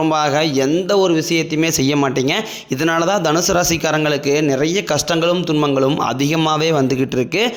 புறம்பாக எந்த ஒரு விஷயத்தையுமே செய்ய மாட்டீங்க. இதனால தான் தனுசு ராசிக்காரங்களுக்கு நிறைய கஷ்டங்களும் துன்பங்களும் அதிகமாகவே வந்துக்கிட்டு இருக்கு.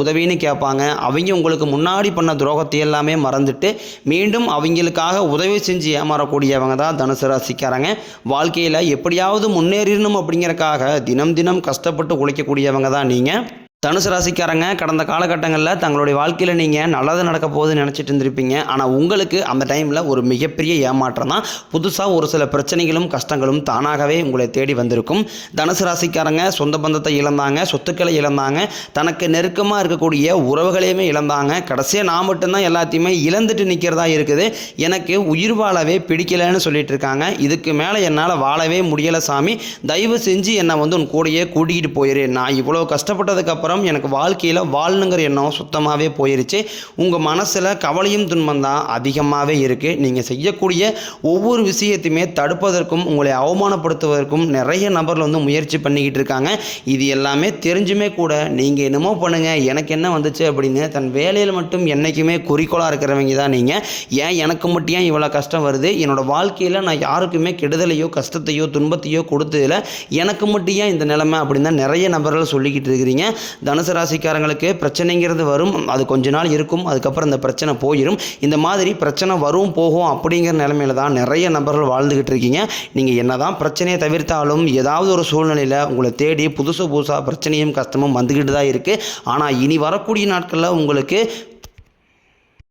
உதவின்னு கேட்பாங்க. அவங்க உங்களுக்கு முன்னாடி பண்ண துரோகத்தை எல்லாமே மறந்துட்டு மீண்டும் அவங்களுக்காக உதவி செஞ்சு ஏமாறக்கூடியவங்க தான் தனுசு ராசிக்காரங்க. வாழ்க்கையில் எப்படியாவது முன்னேறிடணும் அப்படிங்கறக்காக தினம் தினம் கஷ்டப்பட்டு உழைக்கக்கூடியவங்க தான் நீங்கள் தனுசு ராசிக்காரங்க கடந்த காலகட்டங்களில் தங்களுடைய வாழ்க்கையில் நீங்கள் நல்லது நடக்க போகுதுன்னு நினச்சிட்டு இருந்திருப்பீங்க. ஆனால் உங்களுக்கு அந்த டைமில் ஒரு மிகப்பெரிய ஏமாற்றம் தான். புதுசாக ஒரு சில பிரச்சனைகளும் கஷ்டங்களும் தானாகவே உங்களை தேடி வந்திருக்கும். தனுசு ராசிக்காரங்க சொந்த பந்தத்தை இழந்தாங்க சொத்துக்களை இழந்தாங்க தனக்கு நெருக்கமாக இருக்கக்கூடிய உறவுகளையுமே இழந்தாங்க. கடைசியாக நான் மட்டும்தான் எல்லாத்தையுமே இழந்துட்டு நிற்கிறதா இருக்குது. எனக்கு உயிர் வாழவே பிடிக்கலைன்னு சொல்லிட்டு இருக்காங்க. இதுக்கு மேலே என்னால் வாழவே முடியலை சாமி. தயவு செஞ்சு என்னை வந்து உன் கூடயே கூட்டிகிட்டு போயிரு. நான் இவ்வளோ கஷ்டப்பட்டதுக்கப்புறம் எனக்கு வாழ்க்கையில் வாழணுங்கிற எண்ணம் சுத்தமாகவே போயிருச்சு. உங்கள் மனசில் கவலையும் துன்பம் தான் அதிகமாகவே இருக்குது நீங்கள் செய்யக்கூடிய ஒவ்வொரு விஷயத்தையுமே தடுப்பதற்கும் உங்களை அவமானப்படுத்துவதற்கும் நிறைய நபர்கள் வந்து முயற்சி பண்ணிக்கிட்டு இருக்காங்க. இது எல்லாமே தெரிஞ்சுமே கூட நீங்கள் என்னமோ பண்ணுங்கள் எனக்கு என்ன வந்துச்சு அப்படின்னு தன் வேலையில் மட்டும் என்றைக்குமே குறிக்கோளாக இருக்கிறவங்க தான் நீங்கள் ஏன் எனக்கு மட்டும் ஏன் இவ்வளோ கஷ்டம் வருது? என்னோடய வாழ்க்கையில் நான் யாருக்குமே கெடுதலையோ கஷ்டத்தையோ துன்பத்தையோ கொடுத்ததில்ல. எனக்கு மட்டும் ஏன் இந்த நிலைமை அப்படின்னு தான் நிறைய நபர்கள் சொல்லிக்கிட்டு இருக்கிறீங்க. தனுசு ராசிக்காரங்களுக்கு பிரச்சனைங்கிறது வரும். அது கொஞ்ச நாள் இருக்கும். அதுக்கப்புறம் இந்த பிரச்சனை போயிடும் இந்த மாதிரி பிரச்சனை வரும் போகும் அப்படிங்கிற நிலமையில தான் நிறைய நபர்கள் வாழ்ந்துக்கிட்டு இருக்கீங்க. நீங்கள் என்னதான் பிரச்சனையை தவிர்த்தாலும் ஏதாவது ஒரு சூழ்நிலையில் உங்களை தேடி புதுசு புதுசாக பிரச்சனையும் கஷ்டமும் வந்துக்கிட்டு தான் இருக்குது ஆனால் இனி வரக்கூடிய நாட்களில் உங்களுக்கு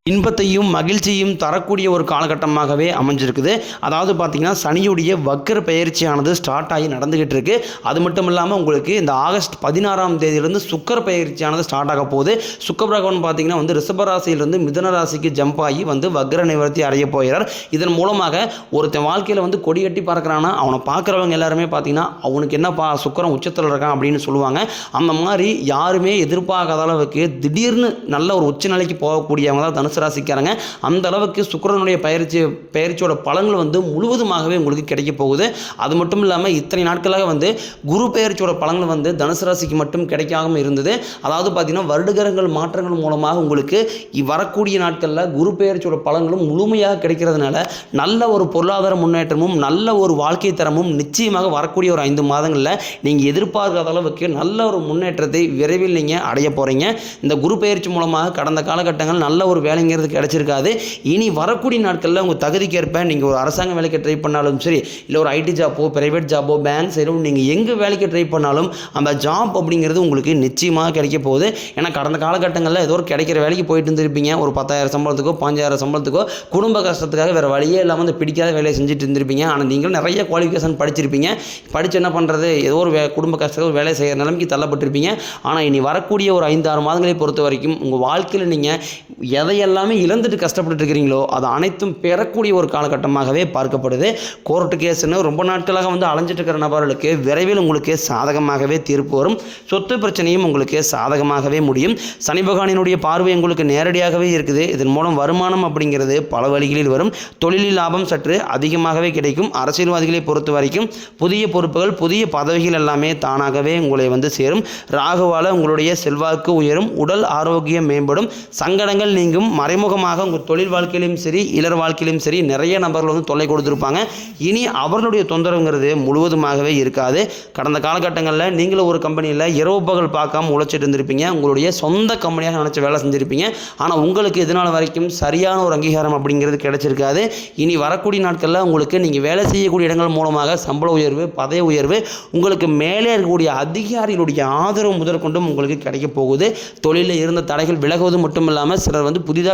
இன்பத்தையும் மகிழ்ச்சியும் தரக்கூடிய ஒரு காலகட்டமாகவே அமைஞ்சிருக்குது. அதாவது பார்த்தீங்கன்னா சனியுடைய வக்கர பயிற்சியானது ஸ்டார்ட் ஆகி நடந்துக்கிட்டு இருக்கு. அது மட்டும் இல்லாமல் உங்களுக்கு இந்த ஆகஸ்ட் பதினாறாம் தேதியிலேருந்து சுக்கர பயிற்சியானது ஸ்டார்ட் ஆக போகுது. சுக்கர பகவான் பார்த்தீங்கன்னா வந்து ரிஷபராசியிலிருந்து மிதன ராசிக்கு ஜம்ப் ஆகி வந்து வக்ர நிவர்த்தி அடைய போகிறார். இதன் மூலமாக ஒருத்தன் வாழ்க்கையில் வந்து கொடி கட்டி பறக்கிறான்னா அவனை பார்க்குறவங்க எல்லாருமே பார்த்தீங்கன்னா அவனுக்கு என்னப்பா சுக்கரம் உச்சத்தில் இருக்கான் அப்படின்னு சொல்லுவாங்க. அந்த மாதிரி யாருமே எதிர்பார்க்காத அளவுக்கு திடீர்னு நல்ல ஒரு உச்ச நிலைக்கு போகக்கூடியவங்க தான் தனுசு ராசிக்காரங்க அந்த அளவுக்கு சுக்கிரனுடைய பயிற்சி பயிற்சியோட பலன்கள் வந்து முழுவதுமாகவே உங்களுக்கு கிடைக்க போகுது. அது மட்டும் இல்லாமல் இத்தனை நாட்களாக வந்து குரு பயிற்சியோட பலன்கள் வந்து தனுசு ராசிக்கு மட்டும் கிடைக்காம இருந்தது. அதாவது பார்த்தீங்கன்னா வருடகரங்கள் மாற்றங்கள் மூலமாக உங்களுக்கு வரக்கூடிய நாட்களில் குரு பயிற்சியோட பலன்களும் முழுமையாக கிடைக்கிறதுனால நல்ல ஒரு பொருளாதார முன்னேற்றமும் நல்ல ஒரு வாழ்க்கை தரமும் நிச்சயமாக வரக்கூடிய ஒரு ஐந்து மாதங்களில் நீங்கள் எதிர்பார்க்காத அளவுக்கு நல்ல ஒரு முன்னேற்றத்தை விரைவில் நீங்கள் அடைய போகிறீங்க இந்த குரு பயிற்சி மூலமாக கடந்த காலகட்டங்கள் நல்ல ஒரு அப்படிங்கிறது கிடச்சிருக்காது. இனி வரக்கூடிய நாட்களில் உங்கள் தகுதிக்கேற்ப நீங்கள் ஒரு அரசாங்க வேலைக்கு ட்ரை பண்ணாலும் சரி இல்லை ஒரு ஐடி ஜாப்போ ப்ரைவேட் ஜாப்போ பேங்க் சரி நீங்கள் எங்கே வேலைக்கு ட்ரை பண்ணாலும் அந்த ஜாப் அப்படிங்கிறது உங்களுக்கு நிச்சயமாக கிடைக்க போகுது. ஏன்னா கடந்த காலகட்டங்களில் ஏதோ ஒரு கிடைக்கிற வேலைக்கு போயிட்டு இருந்திருப்பீங்க. ஒரு பத்தாயிரம் சம்பளத்துக்கோ பாஞ்சாயிரம் சம்பளத்துக்கோ குடும்ப கஷ்டத்துக்காக வேறு வழியே இல்லாமல் வந்து பிடிக்காத வேலையை செஞ்சுட்டு இருந்திருப்பீங்க. ஆனால் நீங்கள் நிறைய குவாலிஃபிகேஷன் படிச்சிருப்பீங்க. படித்து என்ன பண்ணுறது ஏதோ ஒரு வே குடும்ப கஷ்டத்தில் வேலை செய்கிற நிலைமைக்கு தள்ளப்பட்டிருப்பீங்க. ஆனால் இனி வரக்கூடிய ஒரு ஐந்து ஆறு மாதங்களை பொறுத்த வரைக்கும் உங்கள் வாழ்க்கையில் நீங்கள் எதையெல்லாம் இழந்துட்டு கஷ்டப்பட்டு இருக்கிறீங்களோ அது அனைத்தும் பெறக்கூடிய ஒரு காலகட்டமாகவே பார்க்கப்படுது. கோர்ட்டு கேஸ்னு ரொம்ப நாட்களாக வந்து அலைஞ்சிட்டு இருக்கிற நபர்களுக்கு விரைவில் உங்களுக்கு சாதகமாகவே தீர்ப்பு வரும். சொத்து பிரச்சனையும் உங்களுக்கு சாதகமாகவே முடியும். சனி பகவானினுடைய பார்வை உங்களுக்கு நேரடியாகவே இருக்குது. இதன் மூலம் வருமானம் அப்படிங்கிறது பல வழிகளில் வரும். தொழிலில் லாபம் சற்று அதிகமாகவே கிடைக்கும். அரசியல்வாதிகளை பொறுத்த வரைக்கும் புதிய பொறுப்புகள் புதிய பதவிகள் எல்லாமே தானாகவே உங்களை வந்து சேரும். ராகுவால உங்களுடைய செல்வாக்கு உயரும். உடல் ஆரோக்கியம் மேம்படும். சங்கடங்கள் நீங்கும். மறைமுகமாக உங்கள் தொழில் வாழ்க்கையிலும் சரி இளர் வாழ்க்கையிலும் சரி நிறைய நபர்கள் வந்து தொல்லை கொடுத்துருப்பாங்க. இனி அவர்களுடைய தொந்தரவுங்கிறது முழுவதுமாகவே இருக்காது. கடந்த காலகட்டங்களில் நீங்களும் ஒரு கம்பெனியில் இரவு பகல் பார்க்காம உழைச்சிட்டு இருந்திருப்பீங்க. உங்களுடைய சொந்த கம்பெனியாக நினச்சி வேலை செஞ்சுருப்பீங்க. ஆனால் உங்களுக்கு இதனால் வரைக்கும் சரியான ஒரு அங்கீகாரம் அப்படிங்கிறது கிடைச்சிருக்காது. இனி வரக்கூடிய நாட்களில் உங்களுக்கு நீங்கள் வேலை செய்யக்கூடிய இடங்கள் மூலமாக சம்பள உயர்வு பதவி உயர்வு உங்களுக்கு மேலே இருக்கக்கூடிய அதிகாரிகளுடைய ஆதரவு முதற்கொண்டும் உங்களுக்கு கிடைக்க போகுது. தொழிலில் இருந்த தடைகள் விலகுவது மட்டும் இல்லாமல் சிலர் வந்து புதிதாக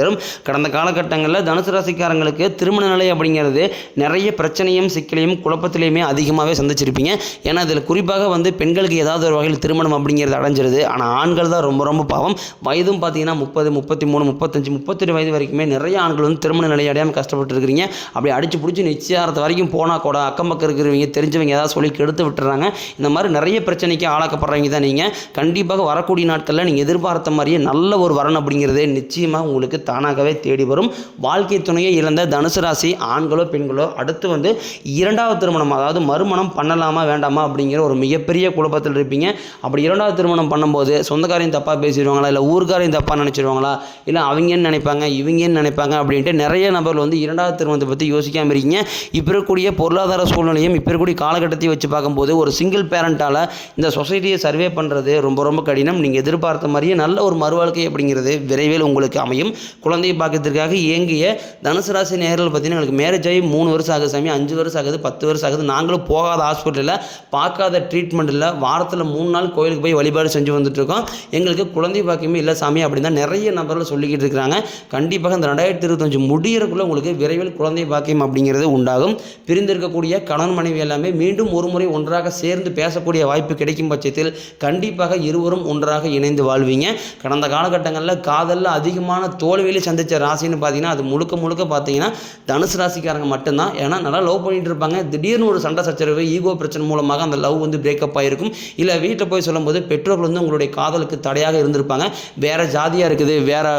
தரும் கடந்த காலகட்டங்களில் தனுசு ராசிக்காரங்களுக்கு திருமண நிலை அப்படிங்கிறது நிறைய பிரச்சனையும் சிக்கலையும் குழப்பத்திலையுமே அதிகமாகவே சந்திச்சிருப்பீங்க. ஏன்னா இதில் குறிப்பாக வந்து பெண்களுக்கு ஏதாவது ஒரு வகையில் திருமணம் அப்படிங்கிறது அடைஞ்சிருது. ஆனால் ஆண்கள் தான் ரொம்ப ரொம்ப பாவம். வயதும் பார்த்தீங்கன்னா முப்பது முப்பத்தி மூணு முப்பத்தஞ்சு முப்பத்தெட்டு வயது வரைக்குமே நிறைய ஆண்கள் வந்து திருமண நிலை அடையாமல் கஷ்டப்பட்டு இருக்கிறீங்க அப்படி அடிச்சு பிடிச்சி நிச்சயாரத்து வரைக்கும் போனால் கூட அக்கம் பக்கம் இருக்கிறவங்க தெரிஞ்சவங்க ஏதாவது சொல்லி கெடுத்து விட்டுறாங்க. இந்த மாதிரி நிறைய பிரச்சனைக்கு ஆளாக்கப்படுறவங்க தான் நீங்கள் கண்டிப்பாக வரக்கூடிய நாட்களில் நீங்கள் எதிர்பார்த்த மாதிரியே நல்ல ஒரு வரன் அப்படிங்கிறது நிச்சயமாக உங்களுக்கு தானாகவே தேடி வரும். வாழ்க்கை துணையை இழந்த தனுசு ராசி ஆண்களோ பெண்களோ அடுத்து வந்து இரண்டாவது திருமணம் அதாவது மறுமணம் பண்ணலாமா வேண்டாமா அப்படிங்கிற ஒரு மிகப்பெரிய குழப்பத்தில் இருப்பீங்க. அப்படி இரண்டாவது திருமணம் பண்ணும்போது சொந்தக்காரையும் தப்பாக பேசிடுவாங்களா இல்லை ஊர்க்காரையும் தப்பாக நினச்சிடுவாங்களா இல்லை அவங்கன்னு நினைப்பாங்க இவங்கன்னு நினைப்பாங்க அப்படின்ட்டு நிறைய நபர்கள் வந்து இரண்டாவது திருமணத்தை பற்றி யோசிக்காமல் இருக்கீங்க. இப்போ இருக்கக்கூடிய பொருளாதார சூழ்நிலையும் இப்போ இருக்கக்கூடிய காலகட்டத்தையும் வச்சு பார்க்கும்போது ஒரு சிங்கிள் பேரண்ட்டால் இந்த சொசைட்டியை சர்வே பண்ணுறது ரொம்ப ரொம்ப கடினம். நீங்கள் எதிர்பார்த்த மாதிரியே நல்ல ஒரு மறுவாழ்க்கை அப்படிங்கிறது விரைவில் உங்களுக்கு அமையும். குழந்தை பாக்கியத்திற்காக இயங்கிய தனுசு ராசி நேரில் பார்த்தீங்கன்னா எங்களுக்கு மேரேஜ் ஆகி மூணு வருஷம் ஆகுது சாமி அஞ்சு வருஷம் ஆகுது பத்து வருஷம் ஆகுது. நாங்களும் போகாத ஹாஸ்பிட்டலில் பார்க்காத ட்ரீட்மெண்ட் இல்லை வாரத்தில் மூணு நாள் கோயிலுக்கு போய் வழிபாடு செஞ்சு வந்துட்டுருக்கோம் எங்களுக்கு குழந்தை பாக்கியமே இல்லை சாமி அப்படின்னு தான் நிறைய நபர்கள் சொல்லிக்கிட்டு இருக்கிறாங்க. கண்டிப்பாக இந்த ரெண்டாயிரத்தி இருபத்தஞ்சு முடியறதுக்குள்ளே உங்களுக்கு விரைவில் குழந்தை பாக்கியம் அப்படிங்கிறது உண்டாகும். பிரிந்திருக்கக்கூடிய கணவன் மனைவி எல்லாமே மீண்டும் ஒரு முறை ஒன்றாக சேர்ந்து பேசக்கூடிய வாய்ப்பு கிடைக்கும் பட்சத்தில் கண்டிப்பாக இருவரும் ஒன்றாக இணைந்து வாழ்வீங்க. கடந்த காலகட்டங்களில் காதலில் அதிகமான தோல்வி தோல்வியில் சந்தித்த ராசின்னு பார்த்தீங்கன்னா அது முழுக்க முழுக்க பார்த்தீங்கன்னா தனுசு ராசிக்காரங்க மட்டும்தான். ஏன்னா நல்லா லவ் பண்ணிட்டு இருப்பாங்க. திடீர்னு ஒரு சண்டை சச்சரவு ஈகோ பிரச்சனை மூலமாக அந்த லவ் வந்து பிரேக்கப் ஆகிருக்கும் இல்லை வீட்டில் போய் சொல்லும்போது பெற்றோர்கள் வந்து உங்களுடைய காதலுக்கு தடையாக இருந்திருப்பாங்க. வேறு ஜாதியாக இருக்குது வேறு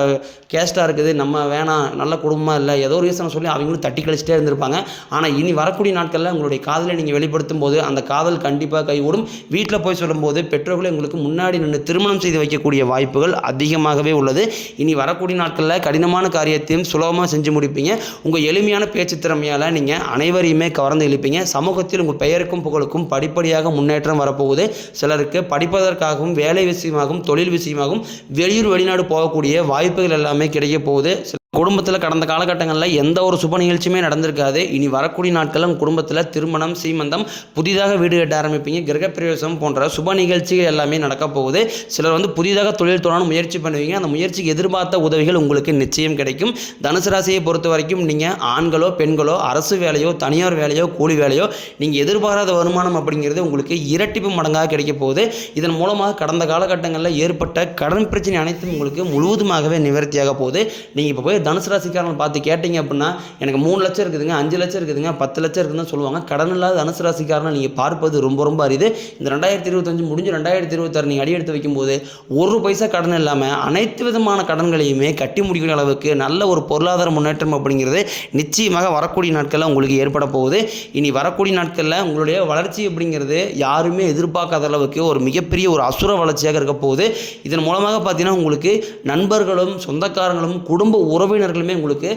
கேஸ்ட்டாக இருக்குது நம்ம வேணாம் நல்ல குடும்பமாக இல்லை ஏதோ ஒரு ரீசனை சொல்லி அவங்களும் தட்டி கழிச்சிட்டே இருந்திருப்பாங்க. ஆனால் இனி வரக்கூடிய நாட்களில் உங்களுடைய காதலை நீங்கள் வெளிப்படுத்தும் போது அந்த காதல் கண்டிப்பாக கைகூடும். வீட்டில் போய் சொல்லும்போது பெற்றோர்களை உங்களுக்கு முன்னாடி நின்று திருமணம் செய்து வைக்கக்கூடிய வாய்ப்புகள் அதிகமாகவே உள்ளது. இனி வரக்கூடிய நாட்களில் கடினமான காரியத்தையும் சுலபமாக செஞ்சு முடிப்பீங்க. உங்கள் எளிமையான பேச்சு திறமையால் நீங்கள் அனைவரையுமே கவர்ந்து இழுப்பீங்க. சமூகத்தில் உங்கள் பெயருக்கும் புகழுக்கும் படிப்படியாக முன்னேற்றம் வரப்போகுது. சிலருக்கு படிப்பதற்காகவும் வேலை விஷயமாகவும் தொழில் விஷயமாகவும் வெளியூர் வெளிநாடு போகக்கூடிய வாய்ப்புகள் எல்லாமே கிடைக்க போகுது. குடும்பத்தில் கடந்த காலகட்டங்களில் எந்த ஒரு சுப நிகழ்ச்சியுமே நடந்திருக்காது. இனி வரக்கூடிய நாட்களில் உங்கள் குடும்பத்தில் திருமணம் சீமந்தம் புதிதாக வீடு கட்ட ஆரம்பிப்பீங்க. கிரகப்பிரவேசம் போன்ற சுப நிகழ்ச்சிகள் எல்லாமே நடக்க போகுது. சிலர் வந்து புதிதாக தொழில் தொடர முயற்சி பண்ணுவீங்க. அந்த முயற்சிக்கு எதிர்பார்த்த உதவிகள் உங்களுக்கு நிச்சயம் கிடைக்கும். தனுசு ராசியை பொறுத்த வரைக்கும் நீங்கள் ஆண்களோ பெண்களோ அரசு வேலையோ தனியார் வேலையோ கூலி வேலையோ நீங்கள் எதிர்பாராத வருமானம் அப்படிங்கிறது உங்களுக்கு இரட்டிப்பு மடங்காக கிடைக்க போகுது. இதன் மூலமாக கடந்த காலகட்டங்களில் ஏற்பட்ட கடன் பிரச்சனை அனைத்தும் உங்களுக்கு முழுவதுமாகவே நிவர்த்தியாக போகுது. நீங்கள் இப்போ போய் தனுசு ராசிக்காரங்களை பார்த்து கேட்டிங்க அப்படின்னா எனக்கு மூணு லட்சம் இருக்குதுங்க அஞ்சு லட்சம் இருக்குதுங்க பத்து லட்சம் இருக்குதுன்னு சொல்லுவாங்க. கடன் இல்லாத தனுசு ராசிக்காரனை நீங்கள் பார்ப்பது ரொம்ப ரொம்ப அரிது. இந்த ரெண்டாயிரத்தி இருபத்தஞ்சு முடிஞ்சு ரெண்டாயிரத்தி இருபத்தாறு நீங்கள் அடி எடுத்து வைக்கும்போது ஒரு பைசா கடன் இல்லாமல் அனைத்து விதமான கடன்களையுமே கட்டி முடிக்கிற அளவுக்கு நல்ல ஒரு பொருளாதார முன்னேற்றம் அப்படிங்கிறது நிச்சயமாக வரக்கூடிய நாட்களில் உங்களுக்கு ஏற்பட போகுது. இனி வரக்கூடிய நாட்களில் உங்களுடைய வளர்ச்சி அப்படிங்கிறது யாருமே எதிர்பார்க்காத அளவுக்கு ஒரு மிகப்பெரிய ஒரு அசுர வளர்ச்சியாக இருக்க போகுது. இதன் மூலமாக பார்த்தீங்கன்னா உங்களுக்கு நண்பர்களும் சொந்தக்காரங்களும் குடும்ப உறவினர்களுமே உங்களுக்கு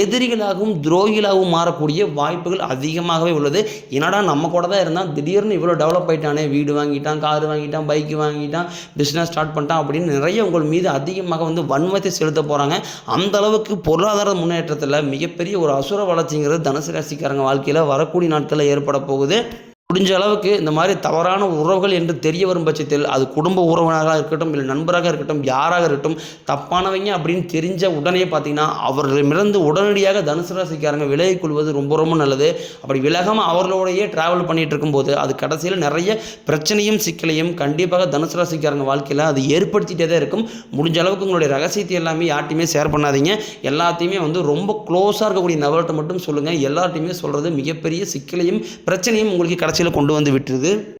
எதிரிகளாகவும் துரோகிகளாகவும் மாறக்கூடிய வாய்ப்புகள் அதிகமாகவே உள்ளது. என்னடா நம்ம கூட தான் இருந்தால் திடீர்னு இவ்வளோ டெவலப் ஆயிட்டானே வீடு வாங்கிட்டான் கார் வாங்கிட்டான் பைக்கு வாங்கிட்டான் பிஸ்னஸ் ஸ்டார்ட் பண்ணிட்டான் அப்படின்னு நிறைய உங்கள் மீது அதிகமாக வந்து வன்மத்தை செலுத்த போகிறாங்க அந்த அளவுக்கு பொருளாதார முன்னேற்றத்தில் மிகப்பெரிய ஒரு அசுர வளர்ச்சிங்கிறது தனுசு ராசிக்காரங்க வாழ்க்கையில் வரக்கூடிய நாட்களில் ஏற்பட போகுது. முடிஞ்ச அளவுக்கு இந்த மாதிரி தவறான உறவுகள் என்று தெரிய வரும் பட்சத்தில் அது குடும்ப உறவினராக இருக்கட்டும் இல்லை நண்பராக இருக்கட்டும் யாராக இருக்கட்டும் தப்பானவங்க அப்படின்னு தெரிஞ்ச உடனே பார்த்தீங்கன்னா அவர்களிடமிருந்து உடனடியாக தனுசு ராசிக்காரங்க விலகிக் கொள்வது ரொம்ப ரொம்ப நல்லது. அப்படி விலகாமல் அவர்களோடையே ட்ராவல் பண்ணிகிட்டு இருக்கும்போது அது கடைசியில் நிறைய பிரச்சனையும் சிக்கலையும் கண்டிப்பாக தனுசு ராசிக்காரங்க வாழ்க்கையில் அது ஏற்படுத்திகிட்டே தான் இருக்கும். முடிஞ்ச அளவுக்கு உங்களுடைய ரகசியத்தை எல்லாமே யார்ட்டையுமே ஷேர் பண்ணாதீங்க. எல்லாத்தையுமே வந்து ரொம்ப க்ளோஸாக இருக்கக்கூடிய நபர்கிட்ட மட்டும் சொல்லுங்கள் எல்லார்ட்டையுமே சொல்கிறது மிகப்பெரிய சிக்கலையும் பிரச்சனையும் உங்களுக்கு கடைசியில் கொண்டு வந்து விட்டுருது.